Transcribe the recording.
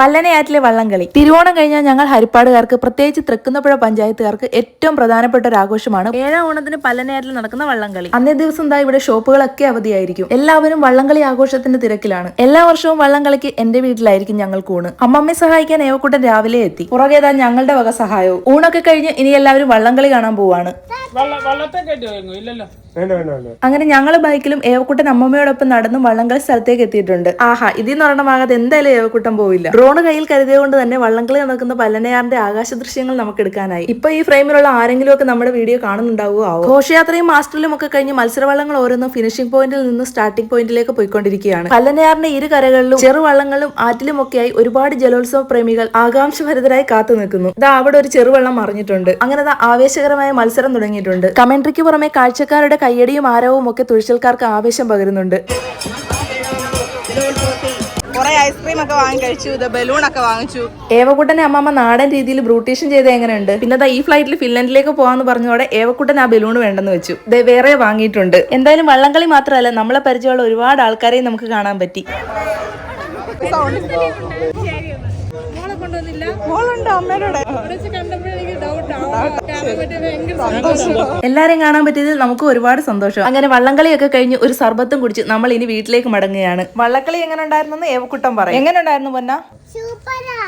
പല്ലനയാറ്റിലെ വള്ളംകളി. തിരുവോണം കഴിഞ്ഞാൽ ഞങ്ങൾ ഹരിപ്പാടുകാർക്ക് പ്രത്യേകിച്ച് തൃക്കുന്നപ്പുഴ പഞ്ചായത്തുകാർക്ക് ഏറ്റവും പ്രധാനപ്പെട്ട ഒരു ആഘോഷമാണ് ഏഴാം ഓണത്തിന് പല്ലനയാറ്റിൽ നടക്കുന്ന വള്ളംകളി. അന്നേ ദിവസം എന്താ ഇവിടെ ഷോപ്പുകളൊക്കെ അവധിയായിരിക്കും. എല്ലാവരും വള്ളംകളി ആഘോഷത്തിന്റെ തിരക്കിലാണ്. എല്ലാ വർഷവും വള്ളംകളിക്ക് എന്റെ വീട്ടിലായിരിക്കും ഞങ്ങൾ ഊണ് അമ്മമ്മയെ സഹായിക്കാൻ ഏവക്കൂട്ടം രാവിലെ എത്തി. പുറകേതാ ഞങ്ങളുടെ വക സഹായവും. ഊണൊക്കെ കഴിഞ്ഞ് ഇനി എല്ലാവരും വള്ളംകളി കാണാൻ പോവാണ്. അങ്ങനെ ഞങ്ങൾ ബൈക്കിലും ഏവക്കുട്ടൻ അമ്മമ്മയോടൊപ്പം നടന്നും വള്ളംകളി സ്ഥലത്തേക്ക് എത്തിയിട്ടുണ്ട് ആഹാ ഇതിന്ന് ഭാഗത്ത് എന്തായാലും ഏവക്കുട്ടൻ പോവില്ല. ഡ്രോണ് കയ്യിൽ കരുതിയതുകൊണ്ട് തന്നെ വള്ളംകളി നടക്കുന്ന പല്ലനയാറിന്റെ ആകാശ ദൃശ്യങ്ങൾ നമുക്ക് എടുക്കാനായി ഇപ്പൊ ഈ ഫ്രെയിമിലുള്ള ആരെങ്കിലും ഒക്കെ നമ്മുടെ വീഡിയോ കാണുന്നുണ്ടാവുക ഘോഷയാത്രയും മാസ്റ്ററിലും ഒക്കെ കഴിഞ്ഞ് മത്സരവള്ളങ്ങൾ ഓരോന്നും ഫിനിഷിംഗ് പോയിന്റിൽ നിന്ന് സ്റ്റാർട്ടിംഗ് പോയിന്റിലേക്ക് പോയിക്കൊണ്ടിരിക്കുകയാണ്. പല്ലനയാറിന്റെ ഇരു കരകളിലും ചെറുവള്ളങ്ങളും ആറ്റിലും ഒക്കെയായി ഒരുപാട് ജലോത്സവ പ്രേമികൾ ആകാംക്ഷഭരിതരായി കാത്തു നിൽക്കുന്നു ഇതാ അവിടെ ഒരു ചെറുവള്ളം മറിഞ്ഞിട്ടുണ്ട്. അങ്ങനെ ദാ ആവേശകരമായ മത്സരം തുടങ്ങിയിട്ടുണ്ട് കമന്ററിക്ക് പുറമെ കാഴ്ചക്കാരുടെ കയ്യടിയും ആരവും ഒക്കെ തുഴച്ചിൽക്കാർക്ക് ആവേശം പകരുന്നുണ്ട്. കുറെ ഐസ്ക്രീം ഒക്കെ വാങ്ങി കഴിച്ചു ഇത് ബലൂൺ ഒക്കെ വാങ്ങിച്ചു. ഏവക്കുട്ടനെ അമ്മമ്മ നാടൻ രീതിയിൽ ബ്രൂട്ടീഷൻ ചെയ്ത് എങ്ങനെയുണ്ട്? പിന്നെ ദാ ഈ ഫ്ലൈറ്റിൽ ഫിൻലൻഡിലേക്ക് പോകാന്ന് പറഞ്ഞതോടെ ഏവക്കുട്ടൻ ആ ബലൂൺ വേണ്ടെന്ന് വെച്ചു. ഇത് വേറെ വാങ്ങിയിട്ടുണ്ട്. എന്തായാലും വള്ളംകളി മാത്രമല്ല നമ്മളെ പരിചയമുള്ള ഒരുപാട് ആൾക്കാരെയും നമുക്ക് കാണാൻ പറ്റി. ഉണ്ട്? അമ്മയുടെ എല്ലാരെയും കാണാൻ പറ്റിയതിൽ നമുക്ക് ഒരുപാട് സന്തോഷം. അങ്ങനെ വള്ളംകളിയൊക്കെ കഴിഞ്ഞ് ഒരു സർബത്തും കുടിച്ച് നമ്മൾ ഇനി വീട്ടിലേക്ക് മടങ്ങുകയാണ്. വള്ളക്കളി എങ്ങനെ ഉണ്ടായിരുന്നു ഏവക്കുട്ടം പറയും. എങ്ങനെ ഉണ്ടായിരുന്നു പൊന്ന?